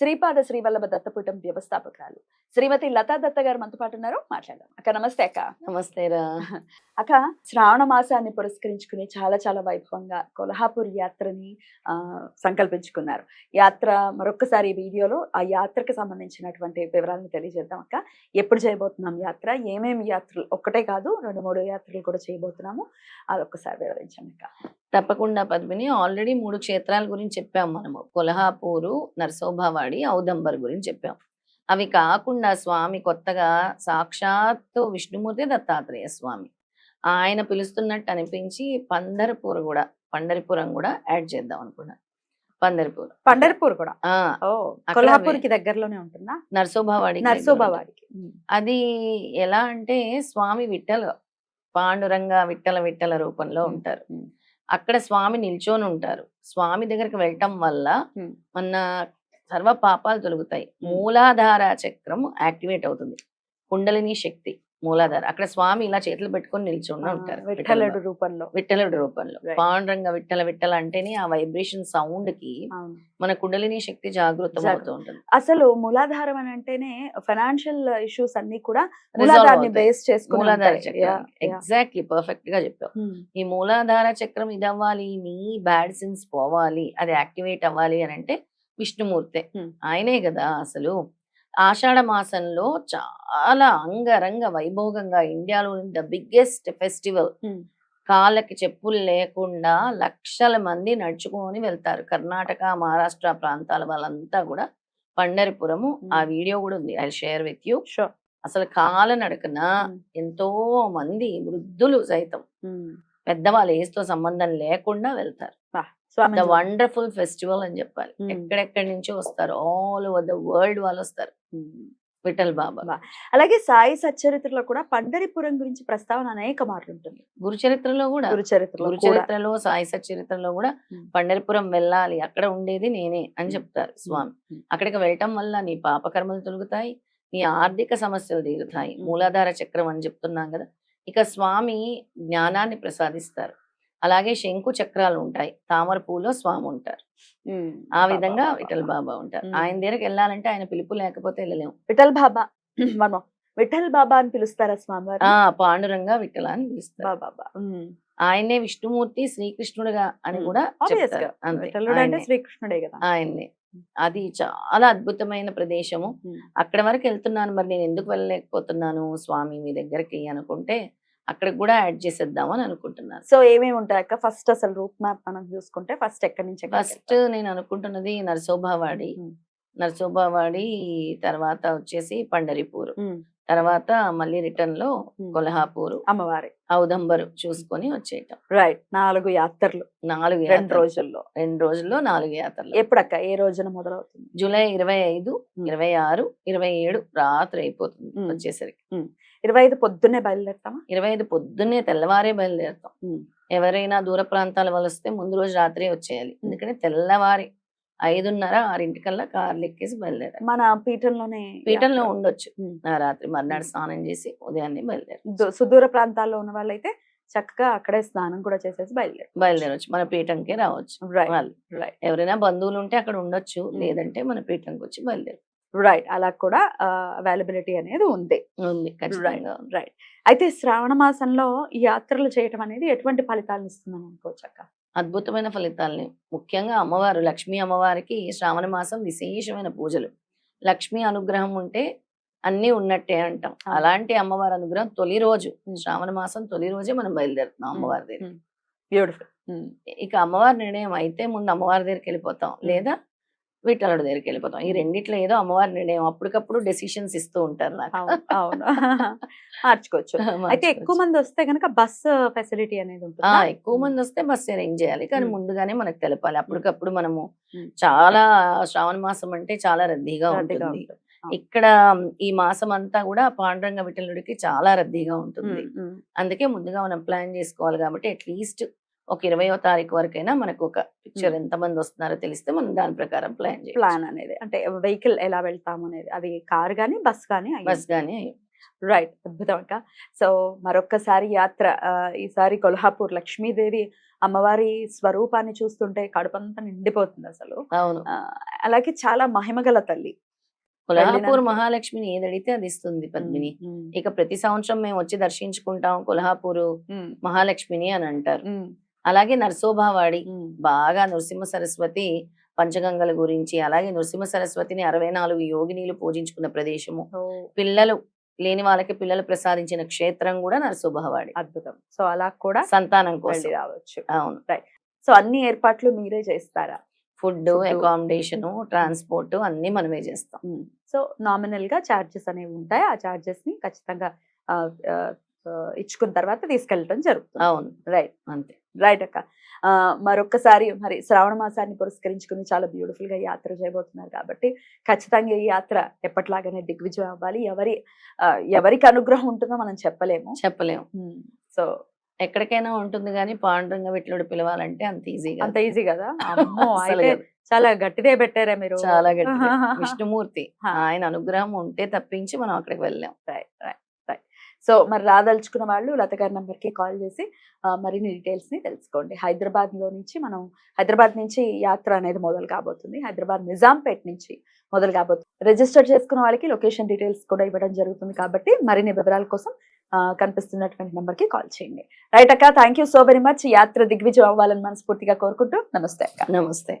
శ్రీపాద శ్రీవల్లభ దత్తపీఠం వ్యవస్థాపకురాలు. శ్రీమతి లతా దత్త గారు మనతో పాటు ఉన్నారు. మాట్లాడదాం. అక్క నమస్తే అక్క. నమస్తే రా. అక్క శ్రావణ మాసాన్ని పురస్కరించుకుని చాలా చాలా వైభవంగా కొల్హాపూర్ యాత్రని సంకల్పించుకున్నారు. యాత్ర మరొకసారి ఈ వీడియోలో ఆ యాత్రకు సంబంధించినటువంటి వివరాలను తెలియజేద్దాం అక్క. ఎప్పుడు చేయబోతున్నాం యాత్ర? ఏమేమి యాత్రలు? ఒక్కటే కాదు రెండు మూడు యాత్రలు కూడా చేయబోతున్నాము. అదొక్కసారి వివరించండి అక్క. తప్పకుండా పద్మిని. ఆల్రెడీ మూడు క్షేత్రాల గురించి చెప్పాం మనము. కొల్హాపూరు నరసోభావాడి ఔదంబర్ గురించి చెప్పాం. అవి కాకుండా స్వామి కొత్తగా సాక్షాత్తు విష్ణుమూర్తి దత్తాత్రేయ స్వామి. ఆయన పిలుస్తున్నట్టు అనిపించి పండరపూర్ కూడా పండరిపురం కూడా యాడ్ చేద్దాం అనుకున్నా. పండరిపూర్. పండర్పూర్ కూడా? కొల్హాపూర్కి దగ్గరలోనే ఉంటుందా? నరసోభావాడి నర్సోబావాడికి. అది ఎలా అంటే స్వామి విట్టల పాండురంగ విట్టల విట్టల రూపంలో. ఉంటారు. అక్కడ స్వామి నిల్చొని ఉంటారు స్వామి దగ్గరికి వెళ్ళటం వల్ల. మన సర్వ పాపాలు తొలగుతాయి. మూలాధార చక్రం యాక్టివేట్ అవుతుంది కుండలిని శక్తి మూలాధార అక్కడ స్వామి ఇలా చేతులు పెట్టుకొని నిల్చొని ఉంటారు విఠలుడు రూపంలో విట్టలుడి రూపంలో. పాండురంగ విట్టల విట్టల అంటేనే ఆ వైబ్రేషన్ సౌండ్కి మన కుండలిని శక్తి జాగృతం. అవుతూ ఉంటుంది అసలు మూలాధారం అని అంటేనే ఫైనాన్షియల్ ఇష్యూస్ అన్ని కూడా మూలాధారాన్ని. బేస్ చేసుకుని మూలాధార. చక్రం. ఎగ్జాక్ట్లీ పర్ఫెక్ట్గా చెప్పావు Hmm. ఈ మూలాధార చక్రం ఇది అవ్వాలి నీ బ్యాడ్ సిన్స్ పోవాలి అది యాక్టివేట్ అవ్వాలి అని అంటే విష్ణుమూర్తే Hmm. ఆయనే కదా అసలు ఆషాఢ మాసంలో చాలా అంగరంగ వైభోగంగా ఇండియాలో ద బిగ్గెస్ట్ ఫెస్టివల్. కాళ్ళకి చెప్పులు లేకుండా లక్షల మంది నడుచుకొని వెళ్తారు కర్ణాటక మహారాష్ట్ర ప్రాంతాల వాళ్ళంతా కూడా పండరిపురము ఆ. వీడియో కూడా ఉంది ఐ షేర్ విత్ యూ. అసలు కాల నడకన. ఎంతో మంది వృద్ధులు సైతం. పెద్దవాళ్ళు ఏజ్తో సంబంధం లేకుండా వెళ్తారు స్వామి ద వండర్ఫుల్ ఫెస్టివల్ అని చెప్పాలి. ఎక్కడెక్కడి నుంచో వస్తారు? ఆల్ ఓవర్ ద వరల్డ్ వాళ్ళు వస్తారు. విఠల్ బాబా. అలాగే సాయి సచ్చరిత్రలో కూడా పండరిపురం గురించి ప్రస్తావన అనేక మార్లు ఉంటుంది. గురు చరిత్రలో కూడా. గురు చరిత్రలో గురు కూడా. చరిత్రలో సాయి చరిత్రలో కూడా. పండరిపురం వెళ్ళాలి. అక్కడ ఉండేది నేనే అని చెప్తారు స్వామి. అక్కడికి వెళ్ళటం వల్ల నీ పాపకర్మలు తొలుగుతాయి నీ ఆర్థిక సమస్యలు తీరుతాయి. మూలాధార చక్రం అని చెప్తున్నాం కదా. ఇక స్వామి జ్ఞానాన్ని ప్రసాదిస్తారు. అలాగే శంకు చక్రాలు ఉంటాయి. తామర పూలో స్వామి ఉంటారు. ఆ విధంగా విఠల్. బాబా ఉంటారు. ఆయన దగ్గరికి వెళ్ళాలంటే ఆయన పిలుపు లేకపోతే వెళ్ళలేము. విఠల్ బాబా మనం విఠల్ బాబా అని పిలుస్తారా స్వామి ఆ పాండురంగా విఠల అని పిలుస్తారు. బాబా ఆయనే విష్ణుమూర్తి శ్రీకృష్ణుడుగా అని. కూడా. శ్రీకృష్ణుడే కదా. ఆయన్నే. అది చాలా అద్భుతమైన ప్రదేశము. అక్కడ వరకు వెళ్తున్నాను. మరి నేను ఎందుకు వెళ్ళలేకపోతున్నాను స్వామి మీ దగ్గరికి అనుకుంటే అక్కడికి కూడా యాడ్ చేసేద్దామని అనుకుంటున్నాను. సో ఏమేమి ఉంటాయి అక్క? ఫస్ట్ అసలు రూట్ మ్యాప్ మనం చూసుకుంటే ఫస్ట్ ఎక్కడి నుంచి ఫస్ట్ నేను అనుకుంటున్నది నరసోభావాడి? నరసోభావాడి తర్వాత వచ్చేసి పండరిపూర్. తర్వాత మళ్ళీ రిటర్న్లో. కొల్హాపూర్ అమ్మవారి. ఔదంబరు చూసుకొని వచ్చేయటం. రైట్. నాలుగు యాత్రలు. నాలుగు రెండు. రోజుల్లో. రెండు రోజుల్లో నాలుగు యాత్రలు. ఎప్పుడక్క? ఏ రోజున మొదలవుతుంది? జూలై ఇరవై ఐదు. ఇరవై ఆరు ఇరవై ఏడు రాత్రి అయిపోతుంది. వచ్చేసరికి. ఇరవై ఐదు పొద్దున్నే బయలుదేరుతామా? ఇరవై ఐదు పొద్దున్నే తెల్లవారే బయలుదేరుతాం. ఎవరైనా దూర ప్రాంతాల వాళ్ళు వస్తే ముందు రోజు రాత్రి వచ్చేయాలి. ఎందుకంటే తెల్లవారి. ఐదున్నర ఆరింటికల్లా కార్లు ఎక్కేసి బయలుదేరాలి మన పీఠంలోనే పీఠంలో. ఉండొచ్చు. ఆ రాత్రి మర్నాడు స్నానం చేసి ఉదయాన్నే బయలుదేరు దు- సుదూర ప్రాంతాల్లో ఉన్న వాళ్ళైతే చక్కగా అక్కడే స్నానం కూడా చేసేసి బయలుదేరు బయలుదేరవచ్చు మన పీఠంకే రావచ్చు. రైట్ వాళ్ళు. రైట్ ఎవరైనా బంధువులు ఉంటే అక్కడ ఉండొచ్చు. లేదంటే మన పీఠంకి వచ్చి బయలుదేరు రైట్. అలా కూడా అవైలబిలిటీ అనేది ఉంది. ఉంది. రైట్. అయితే శ్రావణ మాసంలో ఈ యాత్రలు చేయటం అనేది ఎటువంటి ఫలితాలను ఇస్తుందని అనుకోవచ్చు అక్క? అద్భుతమైన ఫలితాలని. ముఖ్యంగా అమ్మవారు లక్ష్మీ అమ్మవారికి శ్రావణ మాసం విశేషమైన పూజలు. లక్ష్మీ అనుగ్రహం ఉంటే అన్నీ ఉన్నట్టే అంటాం. అలాంటి అమ్మవారి అనుగ్రహం తొలి రోజు. శ్రావణ మాసం తొలి రోజే మనం బయలుదేరుతున్నాం అమ్మవారి దగ్గర బ్యూటిఫుల్. ఇక అమ్మవారి నిర్ణయం అయితే ముందు అమ్మవారి దగ్గరికి వెళ్ళిపోతాం. లేదా విఠలుడి దగ్గరికి వెళ్ళిపోతాం ఈ రెండిట్లో ఏదో అమ్మవారి నిర్ణయం అప్పటికప్పుడు డెసిషన్స్ ఇస్తూ ఉంటారు నాకు. అవును. మార్చుకోవచ్చు. అయితే ఎక్కువ మంది వస్తే గనక బస్ ఫెసిలిటీ అనేది ఉంటుంది? ఎక్కువ మంది వస్తే బస్ అరేంజ్ చేయాలి. కానీ. ముందుగానే మనకు తెలపాలి. అప్పటికప్పుడు మనము. చాలా శ్రావణ మాసం అంటే చాలా రద్దీగా ఉంటుంది. ఇక్కడ ఈ మాసం అంతా కూడా పాండురంగ విఠలుడికి చాలా రద్దీగా ఉంటుంది. అందుకే ముందుగా మనం ప్లాన్ చేసుకోవాలి కాబట్టి అట్లీస్ట్ ఒక ఇరవయో తారీఖు వరకైనా మనకు ఒక పిక్చర్ Hmm. ఎంత మంది వస్తున్నారో తెలిస్తే మనం దాని ప్రకారం ప్లాన్ చేయాలి ప్లాన్ అనేది. అంటే వెహికల్ ఎలా వెళ్తాము అనేది. అది కార్ గానీ బస్ గానీ బస్ గానీ రైట్. అద్భుతం అక్క. సో మరొక్కసారి యాత్ర ఈసారి కొల్హాపూర్ లక్ష్మీదేవి అమ్మవారి స్వరూపాన్ని చూస్తుంటే కడుపంతా నిండిపోతుంది అసలు. అవును. అలాగే చాలా మహిమగల తల్లి. కొల్హాపూర్ మహాలక్ష్మిని ఏది అడిగితే అది ఇస్తుంది పద్మిని. ఇక ప్రతి సంవత్సరం మేము వచ్చి దర్శించుకుంటాం కొల్హాపూరు మహాలక్ష్మిని అని అంటారు. అలాగే నరసోభావాడి బాగా నృసింహ సరస్వతి పంచగంగల గురించి అలాగే నృసింహ సరస్వతిని అరవై నాలుగు యోగినీలు పూజించుకున్న ప్రదేశము. పిల్లలు లేని వాళ్ళకి పిల్లలు ప్రసాదించిన క్షేత్రం కూడా నరసోభావాడి అద్భుతం. సో అలా కూడా సంతానం కోసం. రావచ్చు. అవును. సో అన్ని ఏర్పాట్లు మీరే చేస్తారా? ఫుడ్. అకామిడేషన్ ట్రాన్స్పోర్ట్ అన్ని మనమే చేస్తాం. సో నామినల్గా చార్జెస్ అనేవి ఉంటాయి. ఆ చార్జెస్ని ఖచ్చితంగా ఇచ్చుకున్న తర్వాత తీసుకెళ్ళటం జరుగుతుంది. అవును. రైట్. అంతే. రైట్ అక్క. ఆ, మరొక్కసారి మరి శ్రావణ మాసాన్ని పురస్కరించుకుని చాలా బ్యూటిఫుల్గా యాత్ర చేయబోతున్నారు కాబట్టి ఖచ్చితంగా ఈ యాత్ర ఎప్పటిలాగానే దిగ్విజయం అవ్వాలి. ఎవరి ఎవరికి అనుగ్రహం ఉంటుందో మనం చెప్పలేము. చెప్పలేము. సో ఎక్కడికైనా ఉంటుంది కానీ పాండురంగ విట్లుడు పిలవాలంటే అంత ఈజీగా అంత ఈజీ కదా. చాలా గట్టిదే పెట్టారా మీరు? చాలా గట్టి విష్ణుమూర్తి. ఆయన అనుగ్రహం ఉంటే తప్పించి మనం అక్కడికి వెళ్ళాం రైట్ రైట్ సో మరి రాదలుచుకున్న వాళ్ళు లత గారి నెంబర్కి కాల్ చేసి మరిన్ని డీటెయిల్స్ని తెలుసుకోండి. హైదరాబాద్లో నుంచి మనం హైదరాబాద్ నుంచి యాత్ర అనేది మొదలు కాబోతుంది. హైదరాబాద్ నిజాంపేట్ నుంచి మొదలు కాబోతుంది. రిజిస్టర్ చేసుకున్న వాళ్ళకి లొకేషన్ డీటెయిల్స్ కూడా ఇవ్వడం జరుగుతుంది కాబట్టి మరిన్ని వివరాల కోసం కనిపిస్తున్నటువంటి నెంబర్కి కాల్ చేయండి. రైట్ అక్క thank you so very much యాత్ర దిగ్విజయం అవ్వాలని మనస్ఫూర్తిగా కోరుకుంటూ నమస్తే అక్క. నమస్తే.